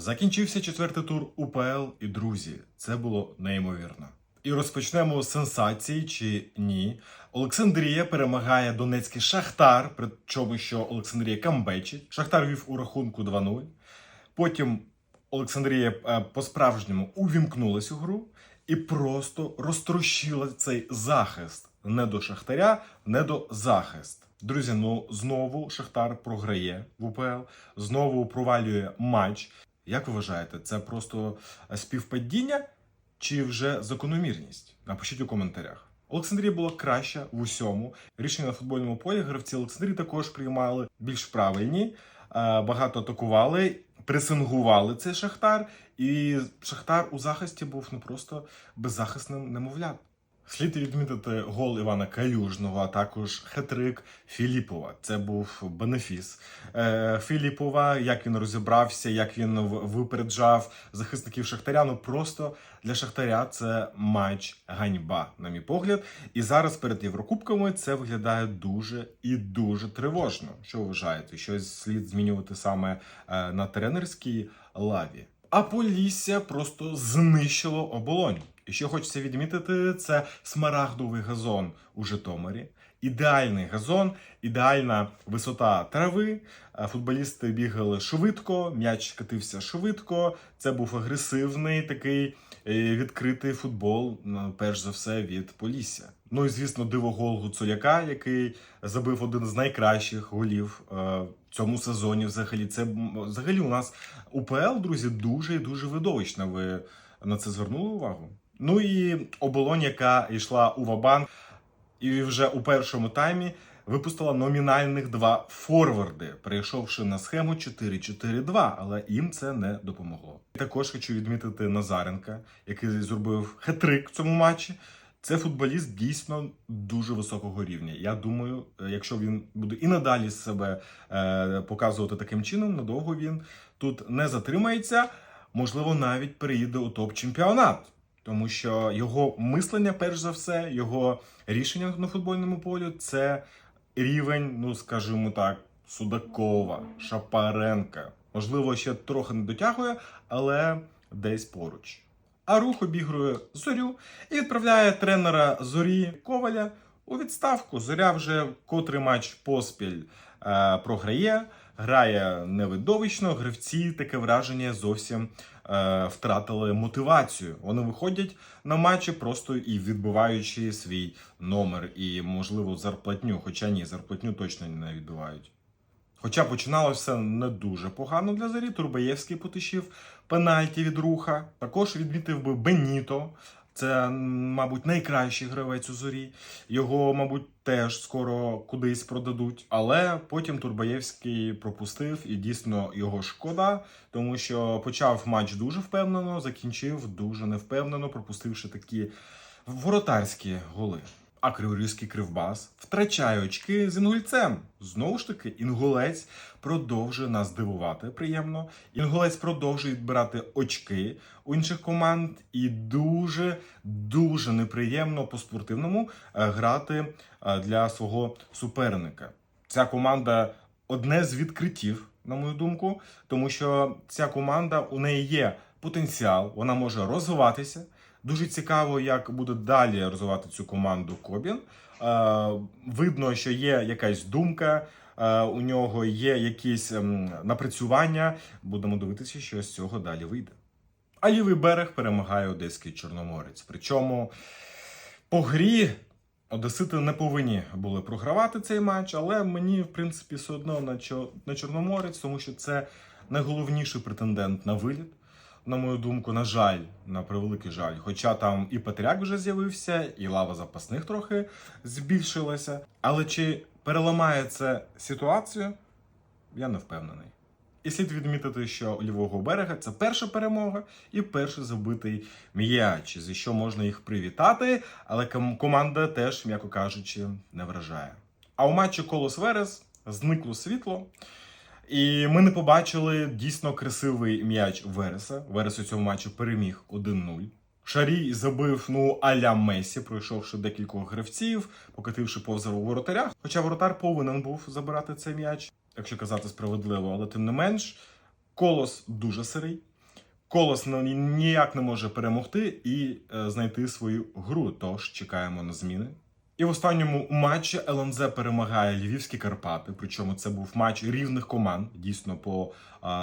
Закінчився четвертий тур УПЛ і друзі. Це було неймовірно. І розпочнемо з сенсації чи ні. Олександрія перемагає Донецький Шахтар, причому що Олександрія камбечить. Шахтар вів у рахунку 2-0. Потім Олександрія е, по-справжньому увімкнулась у гру і просто розтрощила цей захист не до Шахтаря, не до захист. Друзі, ну знову Шахтар програє в УПЛ, знову провалює матч. Як ви вважаєте, це просто е, співпадіння чи вже закономірність? Напишіть у коментарях. Олександрія була краща в усьому. Рішення на футбольному полі гравці Олександрії також приймали більш правильні, е, багато атакували, пресингували цей Шахтар, і Шахтар у захисті був не просто беззахисним немовлят. Слід відмітити гол Івана Калюжного, а також хетрик Філіпова. Це був бенефіс е, Філіпова. Як він розібрався, як він випереджав захисників Шахтаря. Ну просто для Шахтаря це матч ганьба, на мій погляд. І зараз перед Єврокубками це виглядає дуже і дуже тривожно. Що вважаєте? Щось слід змінювати саме е, на тренерській лаві. А Полісся просто знищило оболонь. І що хочеться відмітити, це смарагдовий газон у Житомирі. Ідеальний газон, ідеальна висота трави. Е, Футболісти бігали швидко, м'яч катився швидко. Це був агресивний такий е, відкритий футбол, перш за все, від Полісся. Ну і звісно, дивогол Гуцуляка, який забив один з найкращих голів е, в цьому сезоні. Взагалі, це взагалі у нас УПЛ, друзі, дуже і дуже видовищна. Ви на це звернули увагу? Ну і оболонь, яка йшла у Вабан, і вже у першому таймі випустила номінальних два форварди, перейшовши на схему 4-4-2, але їм це не допомогло. Також хочу відмітити Назаренка, який зробив хетрик в цьому матчі. Це футболіст дійсно дуже високого рівня. Я думаю, якщо він буде і надалі себе е, показувати таким чином, надовго він тут не затримається. Можливо, навіть переїде у топ-чемпіонат, тому що його мислення, перш за все, його рішення на футбольному полі це рівень, ну скажімо так, Судакова, Шапаренка. Можливо, ще трохи не дотягує, але десь поруч. А рух обігрує зорю і відправляє тренера зорі Коваля у відставку. Зоря вже котрий матч поспіль е, програє, грає невидовищно. Гравці таке враження зовсім втратили мотивацію. Вони виходять на матчі просто і відбиваючи свій номер і, можливо, зарплатню. Хоча ні, зарплатню точно не відбивають. Хоча починалося не дуже погано для Зарі, Турбаєвський потишив пенальті від руха. Також відмітив би Беніто. Це, мабуть, найкращий гравець у зорі. Його, мабуть, теж скоро кудись продадуть. Але потім Турбаєвський пропустив, і дійсно його шкода, тому що почав матч дуже впевнено, закінчив дуже невпевнено, пропустивши такі воротарські голи. А Криворізький кривбас втрачає очки з інгульцем. Знову ж таки, інгулець продовжує нас дивувати приємно. Інгулець продовжує відбирати очки у інших команд, і дуже дуже неприємно по спортивному е, грати е, для свого суперника. Ця команда одне з відкриттів, на мою думку, тому що ця команда у неї є потенціал, вона може розвиватися. Дуже цікаво, як буде далі розвивати цю команду Кобін. Е, видно, що є якась думка, е, у нього є якісь ем, напрацювання. Будемо дивитися, що з цього далі вийде. А лівий берег перемагає одеський чорноморець. Причому по грі Одесити не повинні були програвати цей матч, але мені, в принципі, все одно на, Чорноморець, тому що це найголовніший претендент на виліт. На мою думку, на жаль, на превеликий жаль. Хоча там і Петряк вже з'явився, і лава запасних трохи збільшилася. Але чи переламає це ситуацію, я не впевнений. І слід відмітити, що у лівого берега це перша перемога і перший забитий м'яч, за що можна їх привітати, але команда теж, м'яко кажучи, не вражає. А у матчі Колос Верес зникло світло. І ми не побачили дійсно красивий м'яч Вереса. Верес у цьому матчі переміг 1-0. Шарій забив ну аля Месі, пройшовши декількох гравців, покативши повз воротаря. Хоча воротар повинен був забирати цей м'яч, якщо казати справедливо, але тим не менш, колос дуже сирий. Колос ніяк не може перемогти і е, знайти свою гру. Тож чекаємо на зміни. І в останньому матчі ЛНЗ перемагає Львівські Карпати. Причому це був матч рівних команд, дійсно по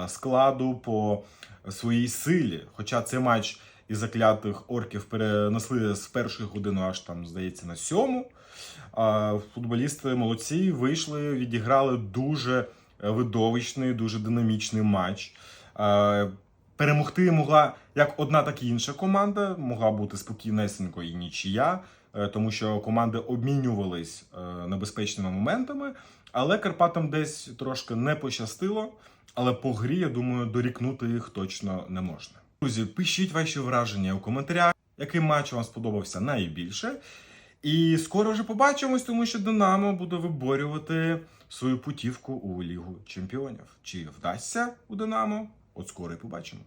складу, по своїй силі. Хоча цей матч із заклятих орків перенесли з першої години, аж там, здається, на сьому. Футболісти молодці вийшли, відіграли дуже е, видовищний, дуже динамічний матч. Перемогти могла як одна, так і інша команда. Могла бути спокійнесенько і нічия, тому що команди обмінювались е, небезпечними моментами. Але Карпатам десь трошки не пощастило. Але по грі, я думаю, дорікнути їх точно не можна. Друзі, пишіть ваші враження у коментарях, який матч вам сподобався найбільше. І скоро вже побачимось, тому що Динамо буде виборювати свою путівку у Лігу Чемпіонів. Чи вдасться у Динамо? От скоро і побачимо.